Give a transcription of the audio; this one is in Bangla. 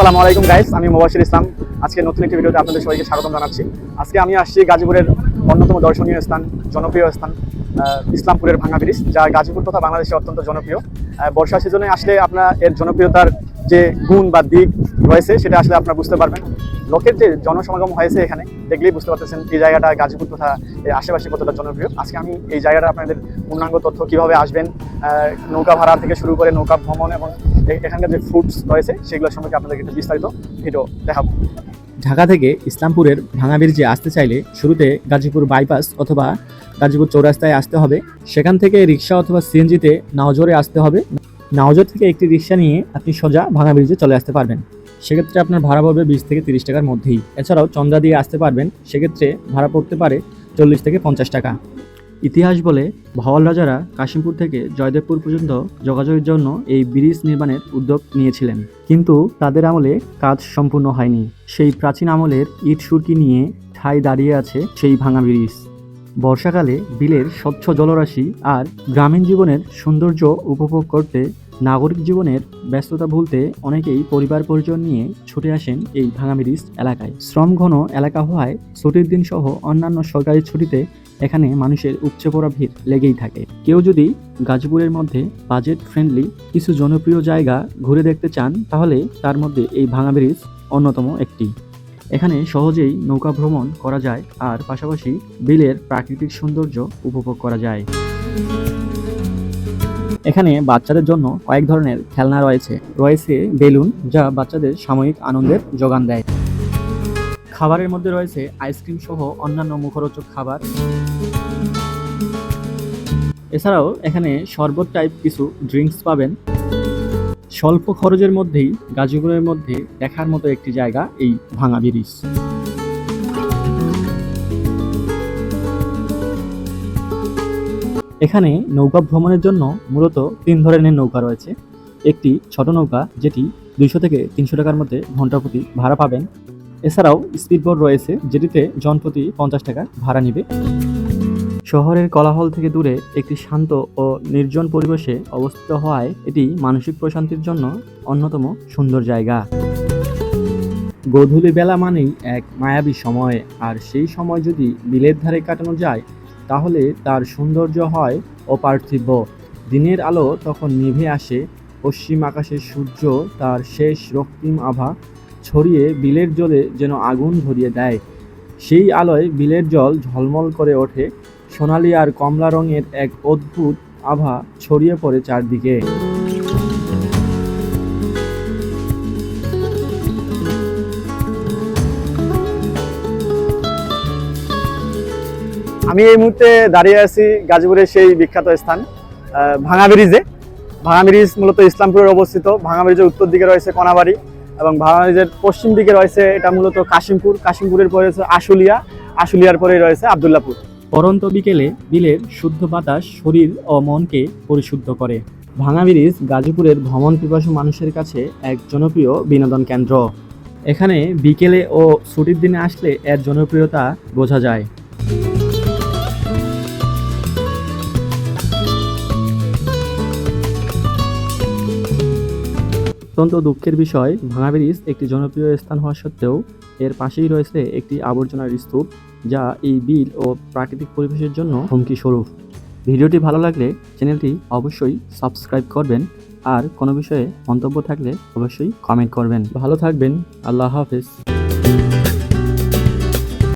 আসসালামু আলাইকুম গাইস আমি মোবাশির ইসলাম। আজকে নতুন একটি ভিডিওতে আপনাদের সবাইকে স্বাগতম জানাচ্ছি। আজকে আমি আসছি গাজীপুরের অন্যতম দর্শনীয় স্থান, জনপ্রিয় স্থান ইসলামপুরের ভাঙা ব্রিজ, যা গাজীপুর তথা বাংলাদেশে অত্যন্ত জনপ্রিয়। বর্ষা সিজনে আসলে আপনার এর জনপ্রিয়তার যে গুণ বা দিক রয়েছে, সেটা আসলে আপনারা বুঝতে পারবেন। লোকের যে জনসমাগম হয়েছে এখানে, দেখলেই বুঝতে পারতেছেন এই জায়গাটা গাজীপুর তথা আশেপাশে কতটা জনপ্রিয়। আজকে আমি এই জায়গাটা আপনাদের পূর্ণাঙ্গ তথ্য কীভাবে আসবেন নৌকা ভাড়া থেকে শুরু করে নৌকা ভ্রমণ এবং এখানকার যে ফুডস রয়েছে, সেগুলো সম্পর্কে আপনাদেরকে একটু বিস্তারিত ভিডিও দেখাবো। ঢাকা থেকে ইসলামপুরের ভাঙা ব্রিজে আসতে চাইলে, শুরুতে গাজীপুর বাইপাস অথবা গাজীপুর চৌরাস্তায় আসতে হবে। সেখান থেকে রিক্সা অথবা সিএনজিতে নাওজোরে আসতে হবে। নাওজোর থেকে একটি রিক্সা নিয়ে আপনি সোজা ভাঙা ব্রিজে চলে আসতে পারবেন। সেক্ষেত্রে আপনার ভাড়া পড়বে বিশ থেকে তিরিশ টাকার মধ্যেই। এছাড়াও চন্দ্রা দিয়ে আসতে পারবেন, সেক্ষেত্রে ভাড়া পড়তে পারে চল্লিশ থেকে পঞ্চাশ টাকা। ইতিহাস বলে ভাওয়াল রাজারা কাশিমপুর থেকে জয়দেবপুর পর্যন্ত যোগাযোগের জন্য এই ব্রিজ নির্মাণের উদ্যোগ নিয়েছিলেন। কিন্তু তাদের আমলে কাজ সম্পূর্ণ হয়নি। সেই প্রাচীন আমলের ইট সুরকি নিয়ে ঠাই দাঁড়িয়ে আছে সেই ভাঙা ব্রিজ। বর্ষাকালে বিলের স্বচ্ছ জলরাশি আর গ্রামীণ জীবনের সৌন্দর্য উপভোগ করতে নাগরিক জীবনের ব্যস্ততা ভুলতে অনেকেই পরিবার পরিজন নিয়ে ছুটে আসেন এই ভাঙা ব্রিজ এলাকায়। শ্রম ঘন এলাকা হওয়ায় ছুটির দিন সহ অন্যান্য সরকারি ছুটিতে এখানে মানুষের উপচে পড়া ভিড় লেগেই থাকে। কেউ যদি গাজীপুরের মধ্যে বাজেট ফ্রেন্ডলি কিছু জনপ্রিয় জায়গা ঘুরে দেখতে চান, তাহলে তার মধ্যে এই ভাঙা ব্রিজ অন্যতম একটি। এখানে সহজেই নৌকা ভ্রমণ করা যায় আর পাশাপাশি বিলের প্রাকৃতিক সৌন্দর্য উপভোগ করা যায়। এখানে বাচ্চাদের জন্য কয়েক ধরনের খেলনা রয়েছে। রয়েছে বেলুন যা বাচ্চাদের সাময়িক আনন্দের যোগান দেয়। খাবারের মধ্যে রয়েছে আইসক্রিম সহ অন্যান্য মুখরোচক খাবার। এছাড়াও এখানে শরবত টাইপ কিছু ড্রিঙ্কস পাবেন। স্বল্প খরচের মধ্যেই গাজীপুরের মধ্যে দেখার মতো একটি জায়গা এই ভাঙা ব্রিজ। এখানে নৌকা ভ্রমণের জন্য মূলত তিন ধরনের নৌকা রয়েছে। একটি ছোট নৌকা যেটি দুইশো থেকে তিনশো টাকার মধ্যে ঘণ্টা প্রতি ভাড়া পাবেন। এছাড়াও স্পিডবোট রয়েছে যেটিতে জনপ্রতি পঞ্চাশ টাকা ভাড়া নিবে। শহরের কোলাহল থেকে দূরে একটি শান্ত ও নির্জন পরিবেশে অবস্থিত হওয়ায় এটি মানসিক প্রশান্তির জন্য অন্যতম সুন্দর জায়গা। গোধূলি বেলা মানেই এক মায়াবী সময়, আর সেই সময় যদি বিলের ধারে কাটানো যায়, তাহলে তার সৌন্দর্য হয় অপার্থিব। দিনের আলো তখন নিভে আসে, পশ্চিম আকাশের সূর্য তার শেষ রক্তিম আভা ছড়িয়ে বিলের জলে যেন আগুন ধরিয়ে দেয়। সেই আলোয় বিলের জল ঝলমল করে ওঠে সোনালি আর কমলা রঙের এক অদ্ভুত আভা ছড়িয়ে পড়ে চারদিকে। আমি এই মুহূর্তে দাঁড়িয়ে আছি গাজীপুরের সেই বিখ্যাত স্থান ভাঙা ব্রিজে। ভাঙা ব্রিজ মূলত ইসলামপুরের অবস্থিত। ভাঙা ব্রিজের উত্তর দিকে রয়েছে কনাবাড়ি এবং ভাঙা ব্রিজের পশ্চিম দিকে রয়েছে এটা মূলত কাশিমপুর। কাশিমপুরের পরে রয়েছে আশুলিয়া, আশুলিয়ার পরে রয়েছে আবদুল্লাপুর। পরন্ত বিকেলে বিলের শুদ্ধ বাতাস শরীর ও মনকে পরিশুদ্ধ করে। ভাঙা ব্রিজ গাজীপুরের ভ্রমণ পিপাসু মানুষের কাছে এক জনপ্রিয় বিনোদন কেন্দ্র। এখানে বিকেলে ও ছুটির দিনে আসলে এর জনপ্রিয়তা বোঝা যায়। অত্যন্ত দুঃখের বিষয় ভাঙা ব্রিজ একটি জনপ্রিয় স্থান হওয়া সত্ত্বেও এর পাশেই রয়েছে একটি আবর্জনার স্তূপ, যা এই বিল ও প্রাকৃতিক পরিবেশের জন্য হুমকি স্বরূপ। ভিডিওটি ভালো লাগলে চ্যানেলটি অবশ্যই সাবস্ক্রাইব করবেন আর কোনো বিষয়ে মন্তব্য থাকলে অবশ্যই কমেন্ট করবেন। ভালো থাকবেন, আল্লাহ হাফেজ।